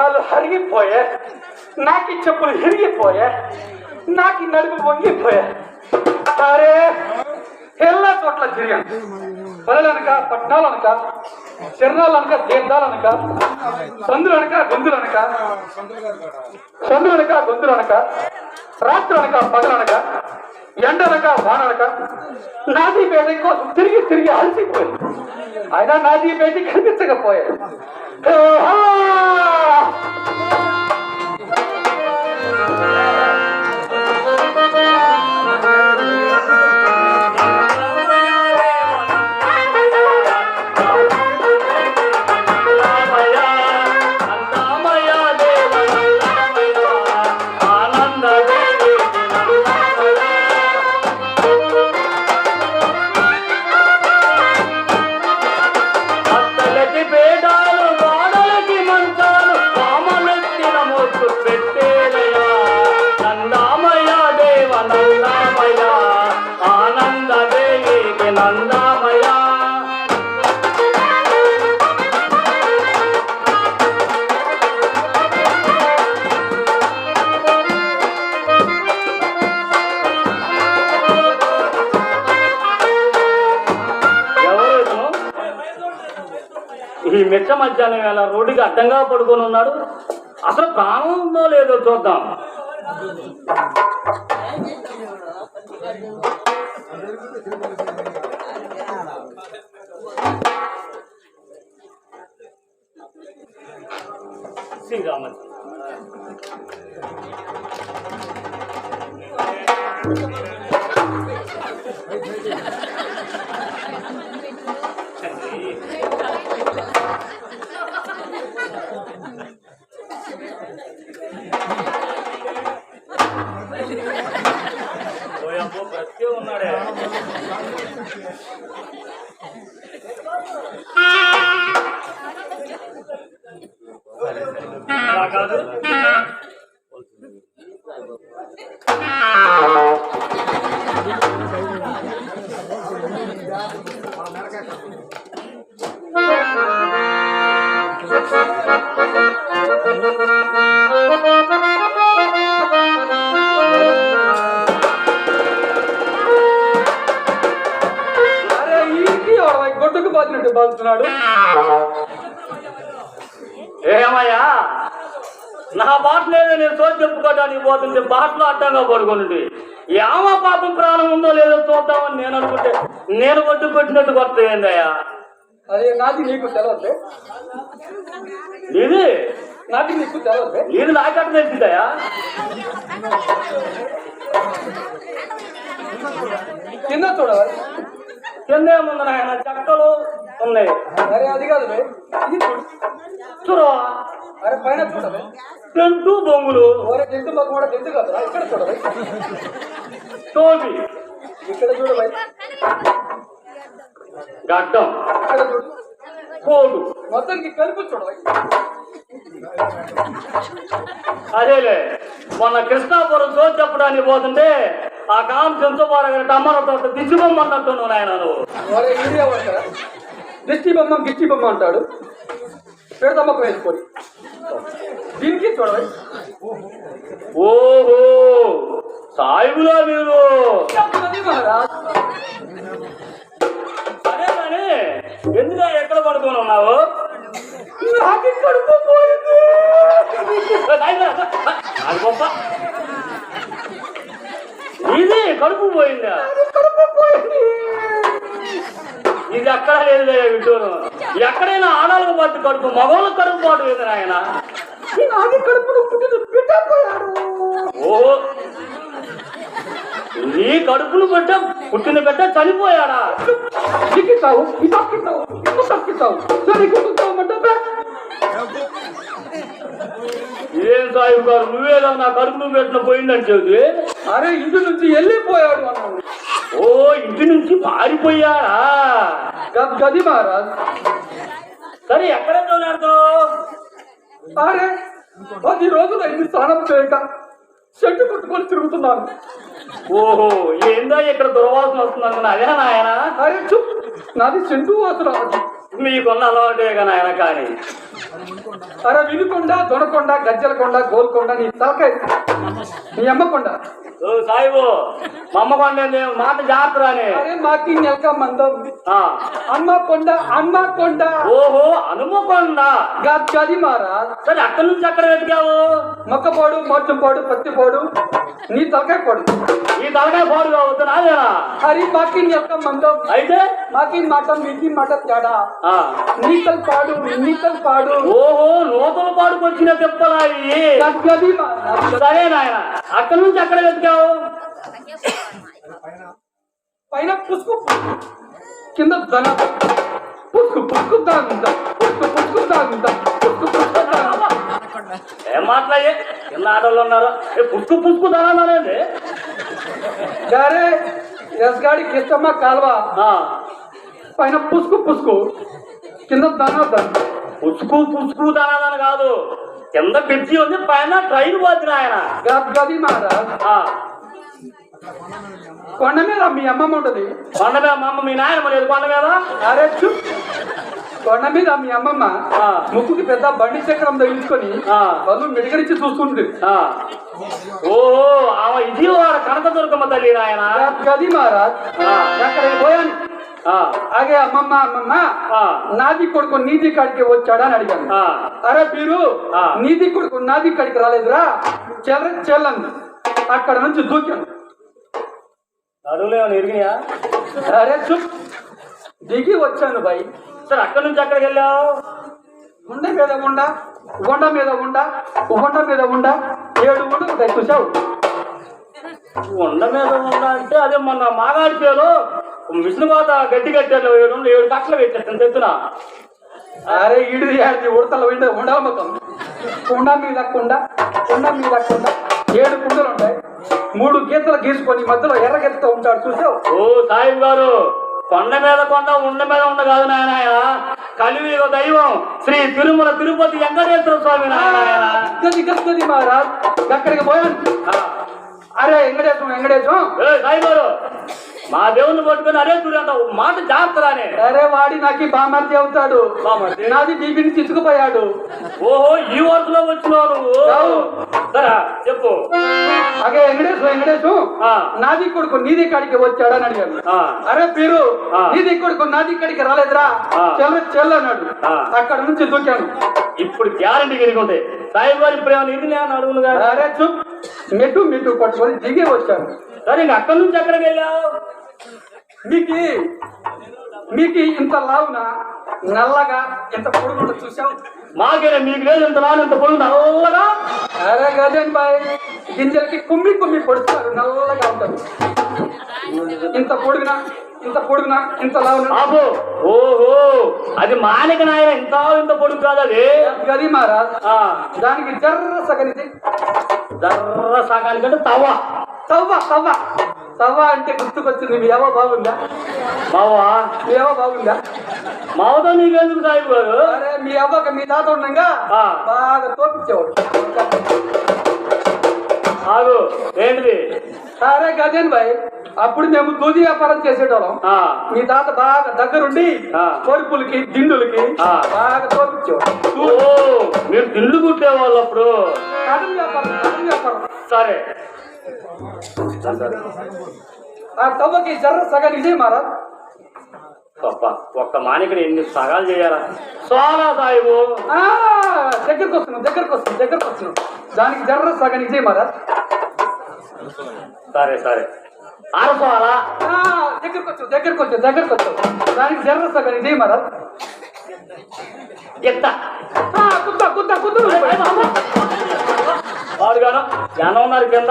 కాళ్ళు హరిగిపోయా నాకు చెప్పులు విరిగిపోయా నాకు నడుపు వంగిపోయా. సరే చోట్ల తిరిగాను పల్లెలనక పట్టణాలనక తిరణాలనక తీర్థాలనక సందులనక గొంతులనక సందులనక గొంతులనక రాత్రులనక పగలనక ఎండలక వానలక? నాజీపేట కోసం తిరిగి తిరిగి అలసిపోయింది. అయినా నాజీపేట కనిపించకపోయాడు. Oh! మధ్యాహ్నం వేళ రోడ్డుకి అడ్డంగా పడుకొని ఉన్నాడు. అసలు ప్రాణం ఉందో లేదో చూద్దాం. శ్రీరామ ఉన్నాడే. బాధినట్టు బాగుతున్నాడు? ఏమయ్యా? నా బాట లేదు నేను తోచి చెప్పుకోవడానికి పోతుంటే బాటలో అడ్డంగా పడుకోండి ఏమ పాపం ప్రాణం ఉందో లేదో చూద్దామని నేను అనుకుంటే నేను కొట్టు కొట్టినట్టు కొత్త ఏందయ్యా? అదే నాది నీకు తెలవద్దే. ఇది నాది నీకు తెలవద్దే. ఇది నాకట్ట తెలిసిందయ్యా? కింద చూడవాలి కింద ఏముంది నాయన చెక్కలు ఉన్నాయి. అరే అది కాదు చూడు అరే పైన చూడవే. టెంటు బొంగులు. ఓరే జంతు మాకు కూడా జంతు కాదురా ఇక్కడ చూడవే. టోపీ. ఇక్కడ చూడవే. గడ్డం. ఇక్కడ చూడు. కోటు. మొత్తానికి కలుపు చూడవే. అదేలే. మొన్న కృష్ణాపురం చోటు చెప్పడానికి పోతుంటే ఆ కామ్ చెంచుబార గారి టమాటా తోట దిచ్చిపోమన్నట్టున్నావు నాయన నువ్వు. ఒరే ఇండియా పడతారా దిష్టి బొమ్మ గిష్టి బొమ్మ అంటాడు. పెడతమ్మకం వేసుకొని. దీనికి చూడవే. ఓహో సాయిబులా మీరు అదే కానీ ఎందుకు ఎక్కడ పడుకొని ఉన్నావు? నాకు కడుపు పోయింది అది గొప్ప ఇది కడుపు పోయిందా? కడుపు పోయింది. ఇది ఎక్కడ లేదు విషయం ఎక్కడైనా ఆడాలకు పట్టు కడుపు మగవాళ్ళకి కడుపు పాటు కడుపును పుట్టిన బిడ్డ పోయాడు. ఓ. నీ కడుపును బిడ్డ పుట్టిన బిడ్డ చనిపోయాడా? దిక్కిస్తావు ఇది తక్కిస్తావు ఇది తక్కిస్తావు ఏం సాయిబు గారు నువ్వేదో నా కడుపును పెట్టిన పోయిందని చెబుతుంది అరే ఇంటి నుంచి వెళ్ళిపోయాడు అన్నాడు. ఓ ఇంటి నుంచి పారిపోయాడా గద్ మహారాజ్. సరే ఎక్కడ తోలాడుతావు అరే పది రోజులు అయింది స్నానం చేయక. చెట్టు కొట్టుకొని తిరుగుతున్నాను. ఓహో ఏందో ఇక్కడ దుర్వాసన వస్తుంది అదే నాయన? అరే చుప్. నాది చెండు వాసన. మీకున్న అలవాటే నాయన కానీ. అరే వినుకొండ దొనకొండ గజ్జలకొండ గోల్కొండ నీ తలకాయ నీ అమ్మకొండ ఓ సాయిబు మా అమ్మ కొండ మాట జాగ్రత్త రాని. అరే మాకి నెలక మందం ఆ. అమ్మ కొండ అమ్మ కొండ. ఓహో హనుమకొండ గద్ గది మహారాజ్. సరే అక్కడి నుంచి అక్కడ వెతికావు? మొక్కపాడు మోచంపాడు పత్తిపాడు నీ తలకాయ పాడు. ఈ తలకాయ పోడు కావద్దు నాదేనా? హరి మాకి నెలక మందం అయితే? మాకి మాట మీకి మాట తేడా. నీతల్ పాడు నీతల్ పాడు. ఓహో నూతన పాడుకొచ్చిన గది మహారాజ్ సరే నాయన అక్కడి నుంచి అక్కడ వెతికావు. పైన పుసుకు కింద ధన. పుసుకు పుసుకు దాగుంద పుసుకు పుసుకు దాగుంద పుసుకు పుసుకు దాగుంద ఏం మాట్లాడే? కింద ఆటోళ్ళు ఉన్నారు. ఏ పుష్కు పుష్కు దనాలనేది గారే ఎస్గాడి కిష్టమ్మ కాల్వ? పైన పుసుకు పుసుకు. కింద ధన ధన పుష్కు పుష్కు దనాలని కాదు. కింద బ్రిడ్జి ఉంది పైన ట్రైన్ పోతుంది ఆయన గద్ మహారాజ్. కొండ మీద మీ అమ్మమ్మ ఉంటది కొండ మీద మా అమ్మ మీ నాయనమ్మ లేదు కొండ మీద అరే చూ కొండ మీద మీ అమ్మమ్మ ఆ. ముక్కుకి పెద్ద బండి చక్రం తగిలించుకొని. వాళ్ళు మెడిగరించి చూసుకుంటుంది ఆ. ఓహో ఆమె ఇది కనక దుర్గమ్మ తల్లి నాయన గద్ మహారాజ్. అక్కడ పోయాను. ఆగే అమ్మమ్మ అమ్మమ్మ. నాది కొడుకు నీది కాడికి వచ్చాడా అని అడిగాను. అరే మీరు ఆ. నీది కొడుకు నాది కాడికి రాలేదురా చెల్ల చెల్లంది అక్కడ నుంచి దూకాను నడువులు ఏమైనా ఇరిగినాయా? అరే చూప్. దిగి వచ్చాను బాయ్. సరే అక్కడి నుంచి అక్కడికి వెళ్ళావు? ఉండ మీద ఉండ ఉండ మీద ఉండ ఉండ మీద ఉండ ఏడు ఉండ చూసావు? ఉండ మీద ఉండ అంటే అదే మొన్న మాగాడి పేరు. మిషన్ కోత గడ్డి కట్టారు ఏడు ఏడు కట్టలు పెట్టాను తెచ్చున అరే ఇడి ఉడతల ఉండ ఉండ మొత్తం కుండ మీద కుండ కుండ మీద కుండ ఏడు కుండలు ఉంటాయి. మూడు గీతలు గీసుకొని మధ్యలో ఎర్ర గీతతో ఉంటాడు చూసావు? ఓ సాయిబ్ గారు కొండ మీద కొండ ఉండ మీద ఉండ కాదు నాయన కలియుగ దైవం శ్రీ తిరుమల తిరుపతి వెంకటేశ్వర స్వామి గది గది మహారాజ్. అక్కడికి పోయాను అరే వెంకటేశం వెంకటేశం. సాయిబారు మా దేవుని పట్టుకొని అరే చూడు అంట మాట జాగ్రత్తరానే అరే వాడి నాకు బామర్ది అవుతాడు? నాది బీబీని తీసుకుపోయాడు. ఓహో ఈ వరుసలో వచ్చినావు నువ్వు. అవు. సరే అగే వెంకటేశం. నాది కొడుకు నీది కాడికి వచ్చాడని అడిగాను ఆ. అరే పీరు. నీది కొడుకు నాది కాడికి రాలేదురా. చెల్ల చెల్లన్నాడు ఆ. అక్కడ నుంచి దూకాను ఇప్పుడు గ్యారంటీ గిరికుంటాయి సాయిబారి ప్రేమ ఇది నేను అడుగునుగా అరే చూప్ మెట్టు మెట్టు పట్టుకొని దిగి వచ్చాను సరే అక్కడి నుంచి ఎక్కడికి వెళ్ళావు మీకు మీకు ఇంత లావున నల్లగా ఇంత పొడుగుంట చూసావు మాకేనే మీకు లేదు ఇంత నాన్న ఇంత పొడుగు నల్లగా? అరే గజన్ బాయ్ గింజలకి కుమ్మి కుమ్మి పొడుస్తారు నల్లగా ఉంటారు. ఇంత పొడుగున ఇంత పొడుగున ఇంత లావున? బాబు ఓహో అది మానిక నాయన ఇంత ఇంత పొడుగు కాదు అది. గది మహారాజ్ దానికి జర్ర సగనిది. జర్ర సగానికంటే తవ్వ. తవ్వ తవ్వ తవ్వ అంటే గుర్తుకొచ్చింది. మీ ఏవో బాగుందా? మావా మీ ఏవో బాగుందా? మావతో నీకెందుకు సాయి అరే మీ అవ్వక మీ తాత ఉండగా? ఆ. బాగా తోపించేవాడు ఆగు. ఏంటిది? అరే గజన్ బాయ్ అప్పుడు మేము దూది వ్యాపారం చేసేటోళ్ళం. ఆ, మీ తాత బాగా దగ్గరుండి. కోరిపులకి దిండులకి. బాగా తోపించేవాడు మీరు దిల్లు కుట్టేవాళ్ళు అప్పుడు? వ్యాపారం వ్యాపారం. సరే. ఆ తవ్వకి జర్ర సగం ఇదే మారా గొప్ప ఒక్క మానికడు ఎన్ని సగాలు చేయాలా? సోనా సాయిబు. ఆ, దగ్గరకు వస్తున్నాం దగ్గరకు వస్తున్నాం దగ్గరకు వస్తున్నాం. దానికి జర్ర సగం ఇదే మారా సరే సరే. అరసోలా ఆ, దగ్గరకు వచ్చావు దగ్గరకు వచ్చావు దగ్గరకు వచ్చావు దానికి జర్ర సగం ఇదే మారా ఎత్త. ఆ, కుత్త కుత్త కుత్త వాడుగాను జనం ఉన్నారు కింద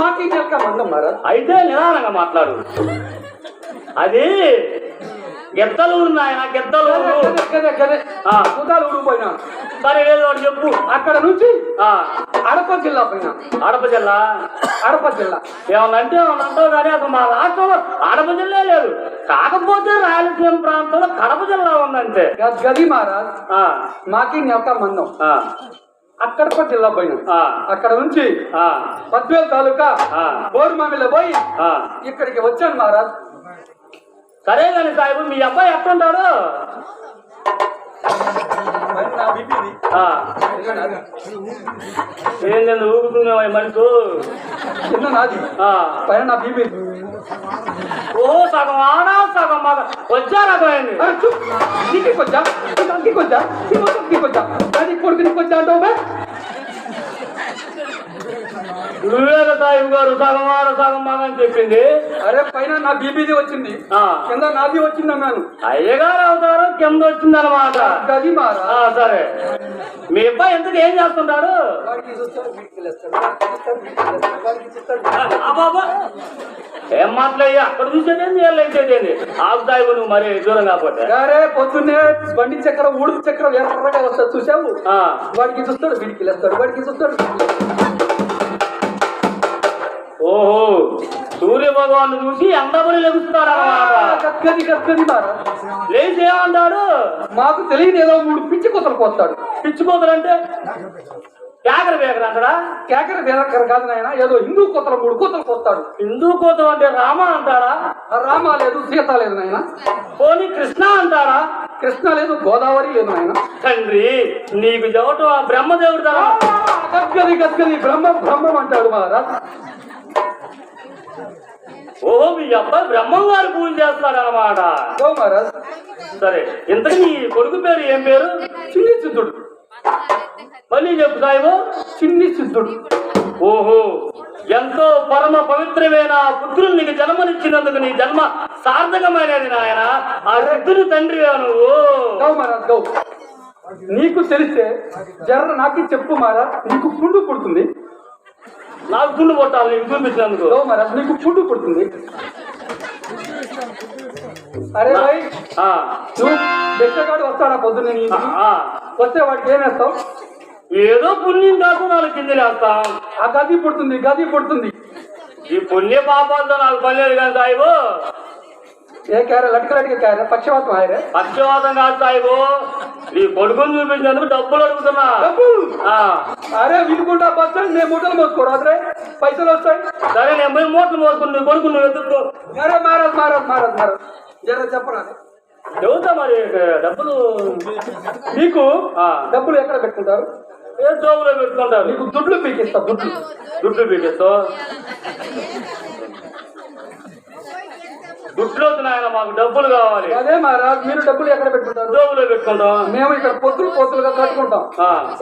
మాకి అయితే నిదానంగా మాట్లాడు. అది గెత్తలూరు నాయన గెత్తలూరు. గదే గదే గదే ఆ. కుతాలు ఊడిపోయినా. సరే ఏదో ఒకటి చెప్పు. అక్కడ నుంచి ఆ, అడప జిల్లా పోయినా. ఆడప జిల్లా? అడప జిల్లా. ఏమన్నా అంటే ఏమన్నా కానీ అసలు మా రాష్ట్రంలో కడప జిల్లా లేదు. కాకపోతే రాయలసీమ ప్రాంతంలో కడప జిల్లా ఉందంటే. గది మహారాజ్ మాకి నెలక మందం ఆ, అక్కడప జిల్లా పోయినా. ఆ, అక్కడ నుంచి ఆ, పద్వేల్ తాలూకా ఆ. బోరుమామిలో పోయి ఆ. ఇక్కడికి వచ్చాను మహారాజ్. సరే కానీ సాహిబు మీ అబ్బాయి ఆ, ఏంది ఊగుతున్నావు ఈ మనిషి? చిన్న నాది. ఆ, పైన నా బీబీ ఓ సగం ఆనా సగం మగ. వచ్చా రకమైంది అరే చూప్ నీకు కొంచెం నీకు కొంచెం నీకు కొంచెం అది కొడుకు నీకు కొంచెం అంటావు వివేక సాహిబు గారు సగం ఆడ సగం అని చెప్పింది. అరే పైన నా బీబీది వచ్చింది. ఆ, కింద నాది వచ్చింది అన్నాను. అయ్యగారు అవుతారు కింద వచ్చిందనమాట గది ఆ, మహారాజ్ సరే. మీ అబ్బాయి ఎందుకు ఏం బాబా ఏం మాట్లాడి అక్కడ చూసేదేంది వీళ్ళు అయితేదేంది ఆగు సాహిబు నువ్వు మరి దూరం కాకపోతే. అరే పొద్దున్నే బండి చక్రం ఊడుపు చక్రం ఎర్రగా వస్తుంది చూసావు? వాడికి చూస్తాడు వీడికి వెళ్ళేస్తాడు వాడికి చూస్తాడు. ఓహో సూర్య భగవాన్ చూసి మారా లేచి ఏమంటాడు? మాకు తెలియదు ఏదో మూడు పిచ్చి కొత్తలు పోస్తాడు పిచ్చిపోతాడంటే కేకర బేకర అంటాడా కేకర వేదకర కాదు నాయన ఏదో హిందూ కొత్తలు మూడు కొత్తలు పోస్తాడు హిందూ కోతం అంటే రామ అంటాడా? రామ లేదు సీత లేదు నాయన. పోనీ కృష్ణ అంటాడా? కృష్ణ లేదు గోదావరి లేదు నాయన. తండ్రి నీకు చెవటం ఆ బ్రహ్మదేవుడు గద్గది గద్గది బ్రహ్మం బ్రహ్మం అంటాడు మహారాజ్. ఓహో మీ అబ్బాయి బ్రహ్మం గారు పూజ మహారాజ్. సరే ఇంతకీ కొడుకు పేరు ఏం పేరు? చిన్ని సిద్ధుడు మళ్ళీ చెప్పు సాయిబు. చిన్ని సిద్ధుడు ఓహో ఎంతో పరమ పవిత్రమైన పుత్రులు నీకు జన్మనిచ్చినందుకు నీ జన్మ సార్థకమైనది నాయన. ఆ సిద్ధుని తండ్రివా నువ్వు. నీకు తెలిస్తే జర్ర నాకు చెప్పు మహారాజ్. నీకు పుండు పుడుతుంది. నాకు పుండు కొట్టాలి నీకు చూపించినందుకు గౌ మహారాజ్ నీకు పుండు పుడుతుంది. అరే భాయ్ నువ్వు బెచ్చగాడు వస్తాడా పొద్దున్న నీ ఇంటికి? వస్తే వాడికి ఏం వేస్తావు? ఏదో పుణ్యం కాదు నాలుగు కిందలేస్తాం ఆ గది పుడుతుంది గది పుడుతుంది. ఈ పుణ్య పాపాలతో నాకు పనిలేదు కానీ సాయిబు. ఏ క్యారె? లటిక లటిక క్యారె? పక్షవాతం ఆయరే పక్షవాతం కాదు సాయిబు. నీ కొడుకుని చూపించినందుకు డబ్బులు అడుగుతున్నా డబ్బు? అరే వినుకుంటా బస్సు. నేను మూటలు మోసుకోరు అదే పైసలు వస్తాయి. సరే నేను పోయి మూటలు మోసుకుని నీ కొడుకు నువ్వు ఎదుర్కో అరే మారదు మారదు మారదు మారదు. జర చెప్పరా? చెబుతా మరి డబ్బులు? మీకు ఆ, డబ్బులు ఎక్కడ పెట్టుకుంటారు? ఏ జోబులో పెట్టుకుంటారు? మీకు దుడ్లు పీకిస్తా దుడ్లు. దుడ్లు పీకేస్తావు? నాయన మాకు డబ్బులు కావాలి. అదే మహారాజ్ మీరు డబ్బులు ఎక్కడ పెట్టుకుంటారు? జోబులో పెట్టుకుంటాం. మేము ఇక్కడ పొత్తులు పొత్తులుగా కట్టుకుంటాం.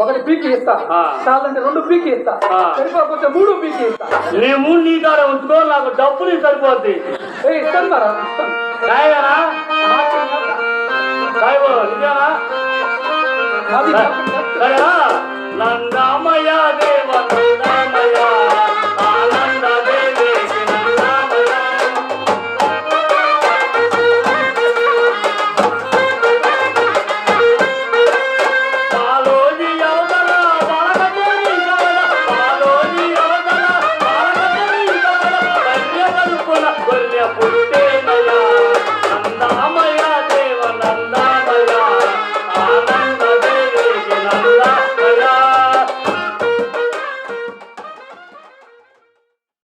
ఒకటి పీకి ఇస్తా. చాలంటే రెండు పీకి ఇస్తా. ఆ. సరిపోకపోతే మూడు పీకి ఇస్తా. నీ మూడు నీ కాడ ఉంచుకో నాకు డబ్బులు సరిపోద్ది. ఏ ఇస్తాను మహారాజ్ సాయిబు నిజానా? సరేనా